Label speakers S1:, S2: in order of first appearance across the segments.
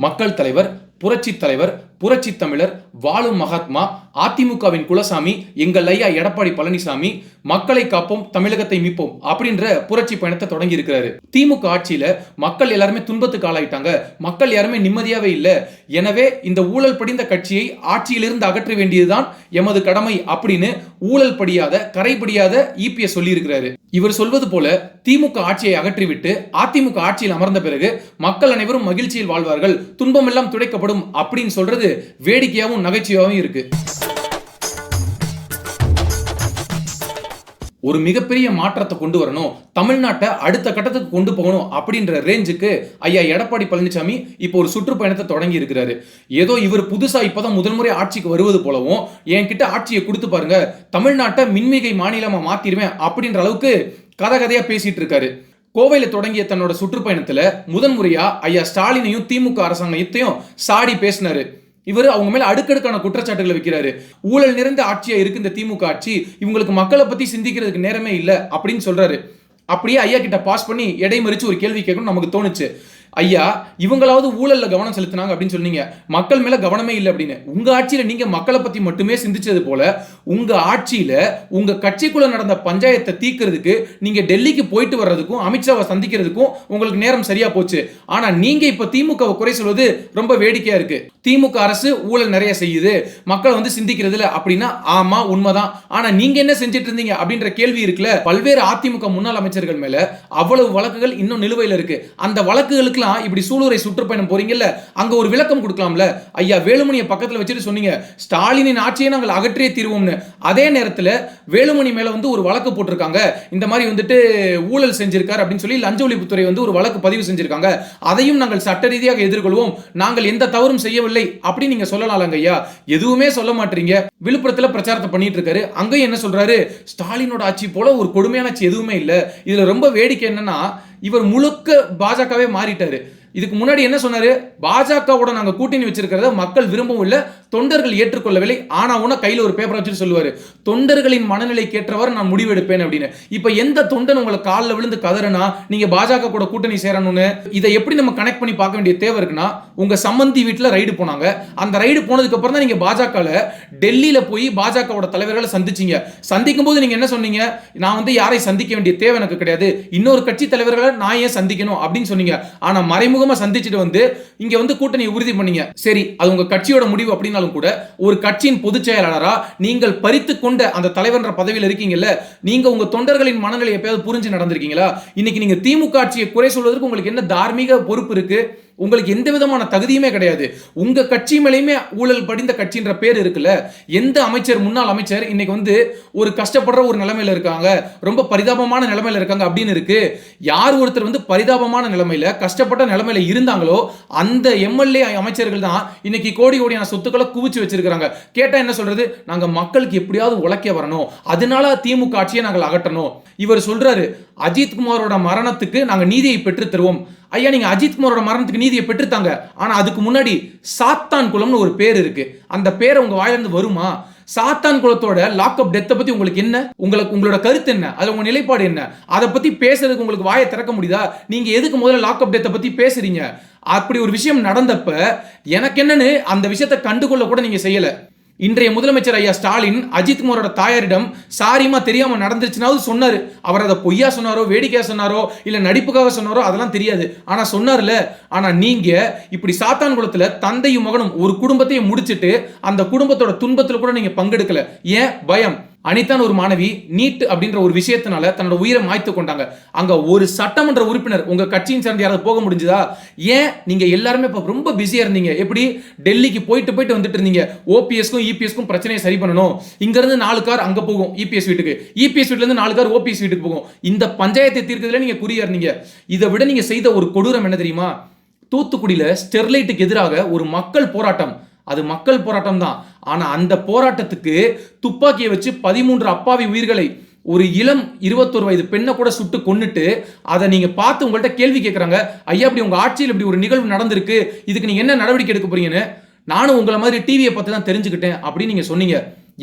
S1: மக்கள் தலைவர் புரட்சி தலைவர் புரட்சி தமிழர் வாழும் மகாத்மா அதிமுகவின் குலசாமி எங்கள் ஐயா எடப்பாடி பழனிசாமி மக்களை காப்போம் தமிழகத்தை மீட்போம் அப்படின்ற புரட்சி பயணத்தை தொடங்கி இருக்கிறாரு திமுக ஆட்சியில மக்கள் எல்லாருமே துன்பத்துக்கு ஆளாயிட்டாங்க. மக்கள் யாருமே நிம்மதியாவே இல்லை. எனவே இந்த ஊழல் படிந்த கட்சியை ஆட்சியிலிருந்து அகற்ற வேண்டியதுதான் எமது கடமை அப்படின்னு ஊழல் படியாத கரைபடியாத இபிஎஸ் சொல்லியிருக்கிறாரு. இவர் சொல்வது போல திமுக ஆட்சியை அகற்றிவிட்டு அதிமுக ஆட்சியில் அமர்ந்த பிறகு மக்கள் அனைவரும் மகிழ்ச்சியில் வாழ்வார்கள். துன்பமெல்லாம் துடைக்கப்படும் அப்படின்னு சொல்றது வேடிக்கையாகவும் நகைச்சுவையாகவும் இருக்கு. ஒரு மிகப்பெரிய மாற்றத்தை கொண்டு வரணும். தமிழ்நாட்டை அடுத்த கட்டத்துக்கு கொண்டு போகணும் அப்படின்ற ரேஞ்சுக்கு ஐயா எடப்பாடி பழனிசாமி இப்போ ஒரு சுற்றுப்பயணத்தை தொடங்கி இருக்கிறாரு. ஏதோ இவர் புதுசா இப்பதான் முதல் முறை ஆட்சிக்கு வருவது போலவும் என்கிட்ட ஆட்சியை கொடுத்து பாருங்க தமிழ்நாட்டை மின்மிகை மாநிலமா மாத்திருவேன் அப்படின்ற அளவுக்கு கதை கதையா பேசிட்டு இருக்காரு. கோவையில் தொடங்கிய தன்னோட சுற்றுப்பயணத்துல முதன்முறையா ஐயா ஸ்டாலினையும் திமுக அரசாங்கத்தையும் சாடி பேசினாரு. இவர் அவங்க மேல அடுக்கடுக்கான குற்றச்சாட்டுகளை வைக்கிறாரு. ஊழல் நிறைந்த ஆட்சியா இருக்கு இந்த திமுக ஆட்சி. இவங்களுக்கு மக்களை பத்தி சிந்திக்கிறதுக்கு நேரமே இல்லை அப்படின்னு சொல்றாரு. அப்படியே ஐயா கிட்ட பாஸ் பண்ணி இடைமறிச்சு ஒரு கேள்வி கேட்கணும் நமக்கு தோணுச்சு. ஐயா இவங்களாவது ஊழல்ல கவனம் செலுத்தினாங்க அப்படின்னு சொன்னீங்க. மக்கள் மேல கவனமே இல்லை அப்படின்னு. உங்க ஆட்சியில நீங்க மக்களை பத்தி மட்டுமே சிந்திச்சது போல உங்க ஆட்சியில உங்க கட்சிக்குள்ள நடந்த பஞ்சாயத்தை தீர்க்கிறதுக்கு நீங்க டெல்லிக்கு போயிட்டு வர்றதுக்கும் அமித்ஷாவை சந்திக்கிறதுக்கும் உங்களுக்கு நேரம் சரியா போச்சு. ஆனா நீங்க இப்ப திமுகவை குறை சொல்வது ரொம்ப வேடிக்கையா இருக்கு. திமுக அரசு ஊழல் நிறைய செய்யுது. மக்கள் வந்து சிந்திக்கிறது இல்ல அப்படின்னா ஆமா உண்மைதான். ஆனா நீங்க என்ன செஞ்சுட்டு இருந்தீங்க அப்படின்ற கேள்வி இருக்குல்ல? பல்வேறு அதிமுக முன்னாள் அமைச்சர்கள் மேல அவ்வளவு வழக்குகள் இன்னும் நிலுவையில் இருக்கு. அந்த வழக்குகளுக்கு வழக்குகளுக்கெல்லாம் இப்படி சூலூரை சுற்றுப்பயணம் போறீங்கல்ல அங்க ஒரு விளக்கம் கொடுக்கலாம்ல? ஐயா வேலுமணியை பக்கத்துல வச்சுட்டு சொன்னீங்க ஸ்டாலினின் ஆட்சியை நாங்கள் அகற்றியே தீர்வோம்னு. அதே நேரத்துல வேலுமணி மேல வந்து ஒரு வழக்கு போட்டிருக்காங்க. இந்த மாதிரி வந்துட்டு ஊழல் செஞ்சிருக்காரு அப்படின்னு சொல்லி லஞ்ச ஒழிப்புத்துறை வந்து ஒரு வழக்கு பதிவு செஞ்சிருக்காங்க. அதையும் நாங்கள் சட்ட ரீதியாக எதிர்கொள்வோம். நாங்கள் எந்த தவறும் செய்யவில்லை அப்படின்னு நீங்க சொல்லலாம்லங்க ஐயா. எதுவுமே சொல்ல மாட்டீங்க. விழுப்புரத்துல பிரச்சாரத்தை பண்ணிட்டு இருக்காரு அங்கேயும் என்ன சொல்றாரு? ஸ்டாலினோட ஆட்சி போல ஒரு கொடுமையான ஆட்சி எதுவுமே இல்லை. இதுல ரொம்ப வேடிக்கை என்னன்னா இவர் முழுக்க பாஜகவே மாறிட்டாரு. இதுக்கு முன்னாடி என்ன சொன்னாரு? பாஜகவோட நாங்கள் கூட்டணி வச்சிருக்கிறத மக்கள் விரும்பவும் இல்லை தொண்டர்கள் ஏற்றுக்கொள்ளவில்லை ஆனால் உன கையில் ஒரு பேப்பர் வச்சுட்டு சொல்லுவார். தொண்டர்களின் மனநிலைக்கு ஏற்றவாறு நான் முடிவெடுப்பேன் அப்படின்னு. இப்போ எந்த தொண்டன் உங்களை காலில் விழுந்து கதறனா நீங்கள் பாஜக கூட கூட்டணி சேரணும்னு இதை எப்படி நம்ம கனெக்ட் பண்ணி பார்க்க வேண்டிய தேவை இருக்குன்னா உங்கள் சம்மந்தி வீட்டில் ரைடு போனாங்க. அந்த ரைடு போனதுக்கப்புறம் தான் நீங்கள் பாஜகவில் டெல்லியில் போய் பாஜகவோட தலைவர்களை சந்திச்சீங்க. சந்திக்கும் போது நீங்கள் என்ன சொன்னீங்க? நான் வந்து யாரை சந்திக்க வேண்டிய தேவை எனக்கு கிடையாது. இன்னொரு கட்சி தலைவர்களை நான் ஏன் சந்திக்கணும் அப்படின்னு சொன்னீங்க. ஆனால் மறைமுக மறைமுகமாக சந்திச்சுட்டு வந்து இங்க வந்து கூட்டணி உறுதி பண்ணீங்க. சரி அது உங்க கட்சியோட முடிவு அப்படின்னாலும் கூட ஒரு கட்சியின் பொதுச் செயலாளரா நீங்கள் பறித்து கொண்ட அந்த தலைவர்ன்ற பதவியில் இருக்கீங்கல்ல நீங்க உங்க தொண்டர்களின் மனநிலை எப்பயாவது புரிஞ்சு நடந்திருக்கீங்களா? இன்னைக்கு நீங்க திமுக ஆட்சியை குறை சொல்வதற்கு உங்களுக்கு என்ன தார்மீக பொறுப்பு இருக்கு? உங்களுக்கு எந்த விதமான தகுதியுமே கிடையாது. உங்க கட்சி மேலேயுமே ஊழல் படிந்த கட்சின்ற பேர் இருக்குல்ல எந்த அமைச்சர் முன்னாள் அமைச்சர் இன்னைக்கு வந்து ஒரு கஷ்டப்படுற ஒரு நிலைமையில இருக்காங்க ரொம்ப பரிதாபமான நிலைமையில இருக்காங்க அப்படின்னு இருக்கு. யார் ஒருத்தர் வந்து பரிதாபமான நிலைமையில கஷ்டப்பட்ட நிலைமையில இருந்தாங்களோ அந்த எம்எல்ஏ அமைச்சர்கள் தான் இன்னைக்கு கோடி கோடியான சொத்துக்களை குவிச்சு வச்சிருக்கிறாங்க. கேட்டா என்ன சொல்றது? நாங்க மக்களுக்கு எப்படியாவது உழைக்க வரணும். அதனால திமுக ஆட்சியை நாங்கள் அகற்றணும். இவர் சொல்றாரு அஜித் குமாரோட மரணத்துக்கு நாங்க நீதியை பெற்று தருவோம். ஐயா நீங்கள் அஜித் குமாரோட மரணத்துக்கு நீதியை பெற்றுத்தாங்க. ஆனால் அதுக்கு முன்னாடி சாத்தான் குளம்னு ஒரு பேர் இருக்கு. அந்த பேரை உங்கள் வாயிலிருந்து வருமா? சாத்தான் குலத்தோட லாக்அப் டெத்தை பற்றி உங்களுக்கு என்ன? உங்களுக்கு உங்களோட கருத்து என்ன? அது உங்கள் நிலைப்பாடு என்ன? அதை பற்றி பேசுறதுக்கு உங்களுக்கு வாயை திறக்க முடியுதா? நீங்கள் எதுக்கு முதல்ல லாக்அப் டெத்தை பற்றி பேசுறீங்க? அப்படி ஒரு விஷயம் நடந்தப்ப எனக்கு என்னன்னு அந்த விஷயத்தை கண்டுகொள்ள கூட நீங்கள் செய்யலை. இன்றைய முதலமைச்சர் ஐயா ஸ்டாலின் அஜித் குமாரோட தாயாரிடம் சாரியமா தெரியாம நடந்துருச்சுனாவது சொன்னாரு. அவர் அதை பொய்யா சொன்னாரோ வேடிக்கையா சொன்னாரோ இல்ல நடிப்புக்காக சொன்னாரோ அதெல்லாம் தெரியாது. ஆனா சொன்னார்ல. ஆனா நீங்க இப்படி சாத்தான் குளத்துல தந்தையும் மகனும் ஒரு குடும்பத்தையும் முடிச்சிட்டு அந்த குடும்பத்தோட துன்பத்துல கூட நீங்க பங்கெடுக்கல. ஏன்? பயம். அனிதான் ஒரு மாணவி நீட் அப்படின்ற ஒரு விஷயத்தினால தன்னோட உயிரை மாய்த்து கொண்டாங்க. அங்க ஒரு சட்டமன்ற உறுப்பினர் உங்க கட்சியின் சேர்ந்து யாராவது போக முடிஞ்சதா? ஏன் நீங்க எல்லாருமே இப்ப ரொம்ப பிஸியா இருந்தீங்க? எப்படி டெல்லிக்கு போயிட்டு போயிட்டு வந்துட்டு இருந்தீங்க? ஓபிஎஸ்க்கும் இபிஎஸ்க்கும் பிரச்சனையை சரி பண்ணணும். இங்க இருந்து நாலு கார் அங்க போகும் இபிஎஸ் வீட்டுக்கு. இபிஎஸ் வீட்டுல இருந்து நாலு கார் ஓபிஎஸ் வீட்டுக்கு போகும். இந்த பஞ்சாயத்தை தீர்க்கிறதுல நீங்க குறியா இருந்தீங்க. இதை விட நீங்க செய்த ஒரு கொடூரம் என்ன தெரியுமா? தூத்துக்குடியில ஸ்டெர்லைட்டுக்கு எதிராக ஒரு மக்கள் போராட்டம். அது மக்கள் போராட்டம் தான் ஆனால் அந்த போராட்டத்துக்கு துப்பாக்கியை வச்சு பதிமூன்று அப்பாவி உயிர்களை ஒரு இளம் இருபத்தொரு வயது பெண்ணை கூட சுட்டு கொன்னுட்டு அதை நீங்கள் பார்த்து உங்கள்கிட்ட கேள்வி கேட்குறாங்க ஐயா இப்படி உங்கள் ஆட்சியில் இப்படி ஒரு நிகழ்வு நடந்திருக்கு. இதுக்கு நீங்கள் என்ன நடவடிக்கை எடுக்க போறீங்கன்னு? நானும் உங்களை மாதிரி டிவியை பார்த்து தான் தெரிஞ்சுக்கிட்டேன். அப்படின்னு நீங்கள் சொன்னீங்க.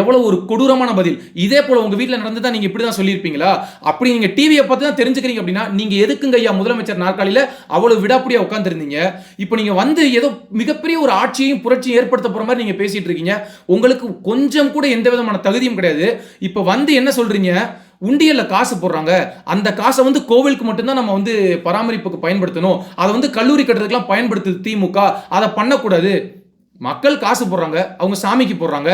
S1: எவ்வளோ ஒரு கொடூரமான பதில். இதே போல் உங்கள் வீட்டில் நடந்ததா நீங்கள் இப்படி தான் சொல்லியிருப்பீங்களா? அப்படி நீங்கள் டிவியை பார்த்து தான் தெரிஞ்சுக்கிறீங்க அப்படின்னா நீங்கள் எதுக்குங்க ஐயா முதலமைச்சர் நாற்காலியில் அவ்வளோ விடாப்படியாக உட்காந்துருந்தீங்க இப்போ நீங்கள் வந்து ஏதோ மிகப்பெரிய ஒரு ஆட்சியையும் புரட்சியும் ஏற்படுத்த போகிற மாதிரி நீங்கள் பேசிகிட்டு இருக்கீங்க. உங்களுக்கு கொஞ்சம் கூட எந்த விதமான தகுதியும் கிடையாது. இப்போ வந்து என்ன சொல்கிறீங்க உண்டியலில் காசு போடுறாங்க. அந்த காசை வந்து கோவிலுக்கு மட்டும்தான் நம்ம வந்து பராமரிப்புக்கு பயன்படுத்தணும். அதை வந்து கல்லூரி கட்டுறதுக்கெல்லாம் பயன்படுத்துது திமுக. அதை பண்ணக்கூடாது. மக்கள் காசு போடுறாங்க. அவங்க சாமிக்கு போடுறாங்க.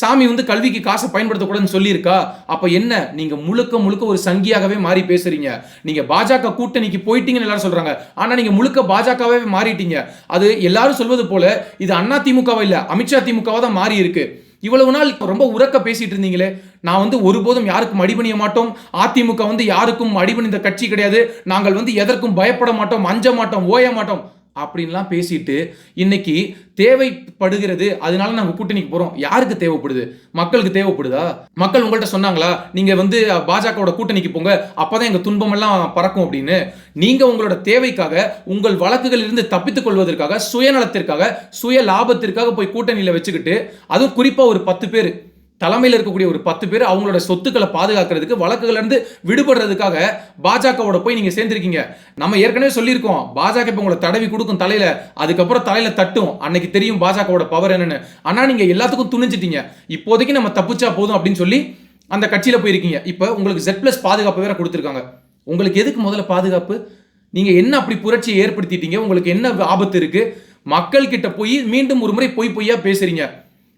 S1: சாமி வந்து கல்விக்கு காசை பயன்படுத்தக்கூடாதுன்னு சொல்லியிருக்கா? அப்போ என்ன? நீங்கள் முழுக்க முழுக்க ஒரு சங்கியாகவே மாறி பேசுறீங்க. நீங்கள் பாஜக கூட்டணிக்கு போயிட்டீங்கன்னு எல்லாரும் சொல்கிறாங்க ஆனால் நீங்கள் முழுக்க பாஜகவே மாறிட்டீங்க. அது எல்லாரும் சொல்வது போல இது அண்ணா திமுகவை இல்லை அமித்ஷா திமுகவாக தான் மாறி இருக்கு. இவ்வளவு நாள் ரொம்ப உறக்க பேசிட்டு இருந்தீங்களே. நான் வந்து ஒருபோதும் யாருக்கும் அடிபணிய மாட்டோம். அதிமுக வந்து யாருக்கும் அடிபணிந்த கட்சி கிடையாது. நாங்கள் வந்து எதற்கும் பயப்பட மாட்டோம் அஞ்ச மாட்டோம் ஓய மாட்டோம். அப்படின்லாம் பேசிட்டு இன்னைக்கு தேவைப்படுகிறது அதனால நாங்கள் கூட்டணிக்கு போகிறோம் யாருக்கு தேவைப்படுது? மக்களுக்கு தேவைப்படுதா? மக்கள் உங்கள்கிட்ட சொன்னாங்களா நீங்கள் வந்து பாஜகவோட கூட்டணிக்கு போங்க அப்போ தான் எங்கள் துன்பமெல்லாம் பறக்கும் அப்படின்னு. நீங்கள் உங்களோட தேவைக்காக உங்கள் வழக்குகளிலிருந்து தப்பித்துக் கொள்வதற்காக சுயநலத்திற்காக சுய லாபத்திற்காக போய் கூட்டணியில் வச்சுக்கிட்டு அதுவும் குறிப்பாக ஒரு பத்து பேர். தலைமையில் இருக்கக்கூடிய ஒரு பத்து பேர் அவங்களோட சொத்துக்களை பாதுகாக்கிறதுக்கு வழக்குகளிலிருந்து விடுபடுறதுக்காக பாஜகவோட போய் நீங்கள் சேர்ந்துருக்கீங்க. நம்ம ஏற்கனவே சொல்லியிருக்கோம் பாஜக இப்போ உங்களை தடவி கொடுக்கும் தலையில் அதுக்கப்புறம் தலையில் தட்டும். அன்னைக்கு தெரியும் பாஜகவோட பவர் என்னன்னு. ஆனால் நீங்கள் எல்லாத்துக்கும் துணிஞ்சிட்டீங்க. இப்போதைக்கு நம்ம தப்பிச்சா போதும் அப்படின்னு சொல்லி அந்த கட்சியில் போயிருக்கீங்க. இப்போ உங்களுக்கு ஜெட் ப்ளஸ் பாதுகாப்பு வேற கொடுத்துருக்காங்க. உங்களுக்கு எதுக்கு முதல்ல பாதுகாப்பு? நீங்கள் என்ன அப்படி புரட்சியை ஏற்படுத்திட்டீங்க? உங்களுக்கு என்ன ஆபத்து இருக்குது மக்கள்கிட்ட போய் மீண்டும் ஒரு முறை பொய் பொய்யா பேசுறீங்க.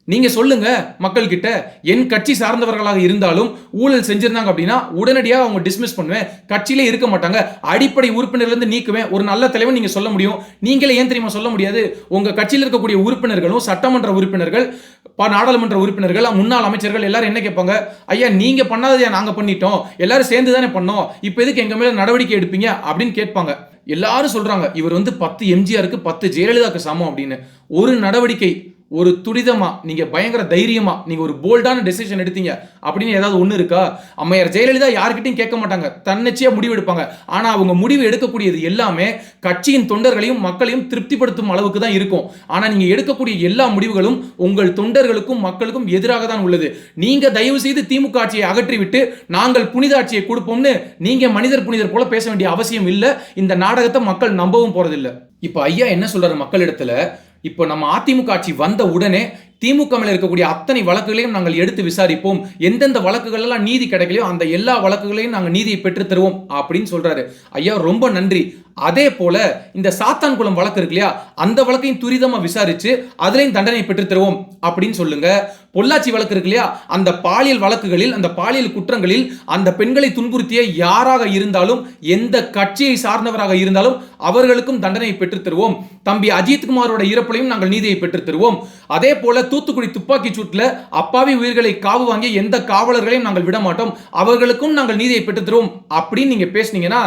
S1: நீங்க சொல்லுங்க மக்கள் கிட்ட என் கட்சி சார்ந்தவர்களாக இருந்தாலும் ஊழல் செஞ்சிருந்தாங்க அப்படின்னா உடனடியாக அவங்க டிஸ்மிஸ் பண்ணுவேன். கட்சியிலே இருக்க மாட்டாங்க. அடிப்படை உறுப்பினர்லேருந்து நீக்குவேன். ஒரு நல்ல தலைவன் நீங்க சொல்ல முடியும். நீங்களே ஏன் தெரியுமா சொல்ல முடியாது? உங்க கட்சியில் இருக்கக்கூடிய உறுப்பினர்களும் சட்டமன்ற உறுப்பினர்கள் ப- நாடாளுமன்ற உறுப்பினர்கள் முன்னாள் அமைச்சர்கள் எல்லாரும் என்ன கேட்பாங்க? ஐயா நீங்க பண்ணாததையா நாங்க பண்ணிட்டோம். எல்லாரும் சேர்ந்து தானே பண்ணோம். இப்போ எதுக்கு எங்க மேல நடவடிக்கை எடுப்பீங்க? அப்படின்னு கேட்பாங்க. எல்லாரும் சொல்றாங்க இவர் வந்து பத்து எம்ஜிஆருக்கு பத்து ஜெயலலிதாக்கு சமம் அப்படின்னு. ஒரு நடவடிக்கை ஒரு துரிதமா நீங்க பயங்கர தைரியமா நீங்க ஒரு போல்டான டெசிஷன் எடுத்தீங்க. அப்படின்னு ஏதாவது ஒண்ணு இருக்கா? அம்மையார் ஜெயலலிதா யார்கிட்டயும் கேட்க மாட்டாங்க. தன்னிச்சையா முடிவு எடுப்பாங்க. ஆனா அவங்க முடிவு எடுக்கக்கூடியது எல்லாமே கட்சியின் தொண்டர்களையும் மக்களையும் திருப்திப்படுத்தும் அளவுக்கு தான் இருக்கும். ஆனா நீங்க எடுக்கக்கூடிய எல்லா முடிவுகளும் உங்கள் தொண்டர்களுக்கும் மக்களுக்கும் எதிராக தான் உள்ளது. நீங்க தயவு செய்து திமுக ஆட்சியை அகற்றிவிட்டு நாங்கள் புனித ஆட்சியை கொடுப்போம்னு நீங்க மனிதர் புனிதர் போல பேச வேண்டிய அவசியம் இல்லை. இந்த நாடகத்தை மக்கள் நம்பவும் போறதில்ல. இப்ப ஐயா என்ன சொல்றாரு மக்களிடத்தில்? இப்போ நம்ம அதிமுக ஆட்சி வந்த உடனே திமுக மேல இருக்கக்கூடிய அத்தனை வழக்குகளையும் நாங்கள் எடுத்து விசாரிப்போம். எந்தெந்த வழக்குகளெல்லாம் நீதி கிடைக்கலையோ அந்த எல்லா வழக்குகளையும் நாங்கள் நீதியை பெற்று தருவோம் அப்படின்னு சொல்றாரு. ஐயா ரொம்ப நன்றி. அதே போல இந்த சாத்தான்குளம் வழக்கு இருக்கு இல்லையா? அந்த வழக்கையும் துரிதமா விசாரிச்சு அதுலயும் தண்டனை பெற்று தருவோம் அப்படின்னு சொல்லுங்க. பொள்ளாச்சி வழக்கு இருக்கு இல்லையா? அந்த பாலியல் வழக்குகளில் அந்த பாலியல் குற்றங்களில் அந்த பெண்களை துன்புறுத்திய யாராக இருந்தாலும் எந்த கட்சியை சார்ந்தவராக இருந்தாலும் அவர்களுக்கும் தண்டனை பெற்றுத்தருவோம் தம்பி அஜித்குமாரோட இறப்பிலையும் நாங்கள் நீதியை பெற்றுத்தருவோம் அதே போல தூத்துக்குடி துப்பாக்கி சூட்டில் அப்பாவி உயிர்களை காவு வாங்கிய எந்த காவலர்களையும் நாங்கள் விட மாட்டோம். அவர்களுக்கும் நாங்கள் நீதியை பெற்றுத்தருவோம் அப்படின்னு நீங்க பேசுனீங்கன்னா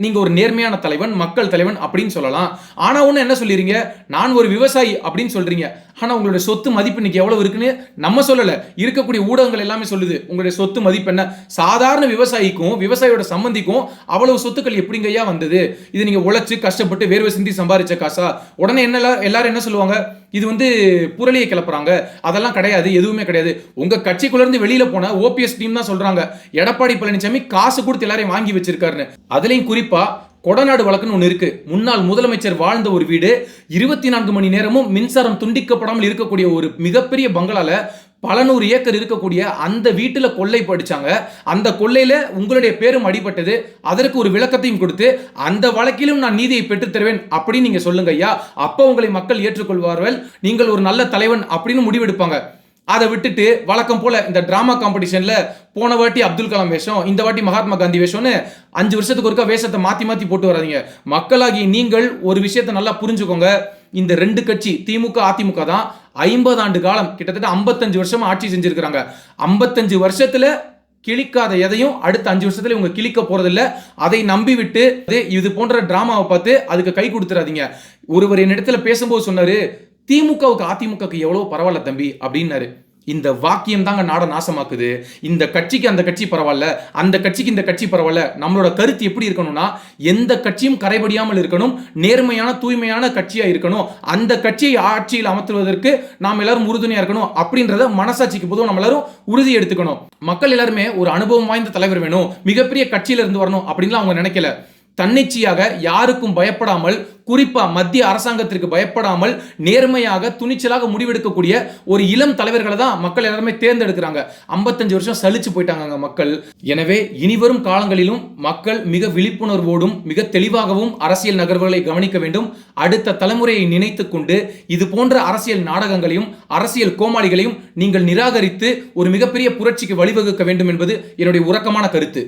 S1: நீங்க ஒரு நேர்மையான தலைவன் மக்கள் தலைவன் அப்படின்னு சொல்லலாம். ஆனா ஒன்று என்ன சொல்லிடுறீங்க நான் ஒரு விவசாயி அப்படின்னு சொல்றீங்க. ஆனால் உங்களுடைய சொத்து மதிப்பு இன்னைக்கு எவ்வளோ இருக்குன்னு நம்ம சொல்லலை. இருக்கக்கூடிய ஊடகங்கள் எல்லாமே சொல்லுது. உங்களுடைய சொத்து மதிப்பு என்ன? சாதாரண விவசாயிக்கும் விவசாயியோட சம்பந்திக்கும் அவ்வளவு சொத்துக்கள் எப்படிங்கய்யா வந்தது? இது நீங்கள் உழைச்சி கஷ்டப்பட்டு வேர்வை சிந்தி சம்பாரிச்ச காசா? உடனே என்ன எல்லாரும் என்ன சொல்லுவாங்க? இது வந்து புரளியை கிளப்புறாங்க. அதெல்லாம் கிடையாது எதுவுமே கிடையாது. உங்கள் கட்சிக்குள்ளேருந்து இருந்து போன ஓபிஎஸ் டீம் தான் சொல்கிறாங்க எடப்பாடி பழனிசாமி காசு கொடுத்து எல்லாரையும் வாங்கி வச்சிருக்காருன்னு. அதுலேயும் குறிப்பாக கொடநாடு வழக்குன்னு ஒன்று இருக்குது முன்னாள் முதலமைச்சர் வாழ்ந்த ஒரு வீடு. இருபத்தி நான்கு மணி நேரமும் மின்சாரம் துண்டிக்கப்படாமல் இருக்கக்கூடிய ஒரு மிகப்பெரிய பங்களால பல நூறு ஏக்கர் இருக்கக்கூடிய அந்த வீட்டில் கொள்ளை படிச்சாங்க. அந்த கொள்ளையில் உங்களுடைய பேரும் அடிபட்டது. அதற்கு ஒரு விளக்கத்தையும் கொடுத்து அந்த வழக்கிலும் நான் நீதியை பெற்றுத்தருவேன் அப்படின்னு நீங்கள் சொல்லுங்க ஐயா. அப்போ உங்களை மக்கள் ஏற்றுக்கொள்வார்கள். நீங்கள் ஒரு நல்ல தலைவன் அப்படின்னு முடிவெடுப்பாங்க. அதை விட்டுட்டு வழக்கம் போல இந்த டிராமா காம்படிஷனில் போன வாட்டி அப்துல் கலாம் வேஷம் இந்த வாட்டி மகாத்மா காந்தி வேஷம்னு அஞ்சு வருஷத்துக்கு ஒருக்கா வேஷத்தை மாற்றி மாற்றி போட்டு வராதிங்க. மக்களாகி நீங்கள் ஒரு விஷயத்தை நல்லா புரிஞ்சுக்கோங்க. இந்த ரெண்டு கட்சி திமுக அதிமுக தான் ஐம்பது ஆண்டு காலம் கிட்டத்தட்ட ஐம்பத்தஞ்சு வருஷமா ஆட்சி செஞ்சிருக்கிறாங்க. ஐம்பத்தஞ்சு வருஷத்துல கிழிக்காத எதையும் அடுத்த அஞ்சு வருஷத்துல இவங்க கிழிக்க போறதில்ல. அதை நம்பி விட்டு அது இது போன்ற டிராமாவை பார்த்து அதுக்கு கை கொடுத்துறாதீங்க. ஒருவர் என்னிடத்துல பேசும்போது சொன்னாரு திமுகவுக்கு அதிமுகவுக்கு எவ்வளோ பரவாயில்ல தம்பி அப்படின்னாரு. இந்த வாக்கியம் தாங்க நாட நாசமாக்குது. இந்த கட்சிக்கு அந்த கட்சி பரவாயில்ல அந்த கட்சிக்கு இந்த கட்சி பரவாயில்ல. நம்மளோட கருத்து எப்படி இருக்கணும்னா எந்த கட்சியும் கரைபடியாமல் இருக்கணும் நேர்மையான தூய்மையான கட்சியாக இருக்கணும். அந்த கட்சியை ஆட்சியில் அமர்த்துவதற்கு நாம் எல்லாரும் உறுதுணையாக இருக்கணும் அப்படின்றத மனசாட்சிக்கு போதும் நம்ம எல்லாரும் உறுதி எடுத்துக்கணும். மக்கள் எல்லாருமே ஒரு அனுபவம் வாய்ந்த தலைவர் வேணும் மிகப்பெரிய கட்சியில இருந்து வரணும் அப்படின்லாம் அவங்க நினைக்கல. தன்னிச்சையாக யாருக்கும் பயப்படாமல் குறிப்பாக மத்திய அரசாங்கத்திற்கு பயப்படாமல் நேர்மையாக துணிச்சலாக முடிவெடுக்கக்கூடிய ஒரு இளம் தலைவர்களை தான் மக்கள் எல்லாருமே தேர்ந்தெடுக்கிறாங்க. 55 வருஷம் சலிச்சு போயிட்டாங்க மக்கள். எனவே இனிவரும் காலங்களிலும் மக்கள் மிக விழிப்புணர்வோடும் மிக தெளிவாகவும் அரசியல் நகர்வுகளை கவனிக்க வேண்டும். அடுத்த தலைமுறையை நினைத்து கொண்டு இது போன்ற அரசியல் நாடகங்களையும் அரசியல் கோமாளிகளையும் நீங்கள் நிராகரித்து ஒரு மிகப்பெரிய புரட்சிக்கு வழிவகுக்க வேண்டும் என்பது என்னுடைய உறக்கமான கருத்து.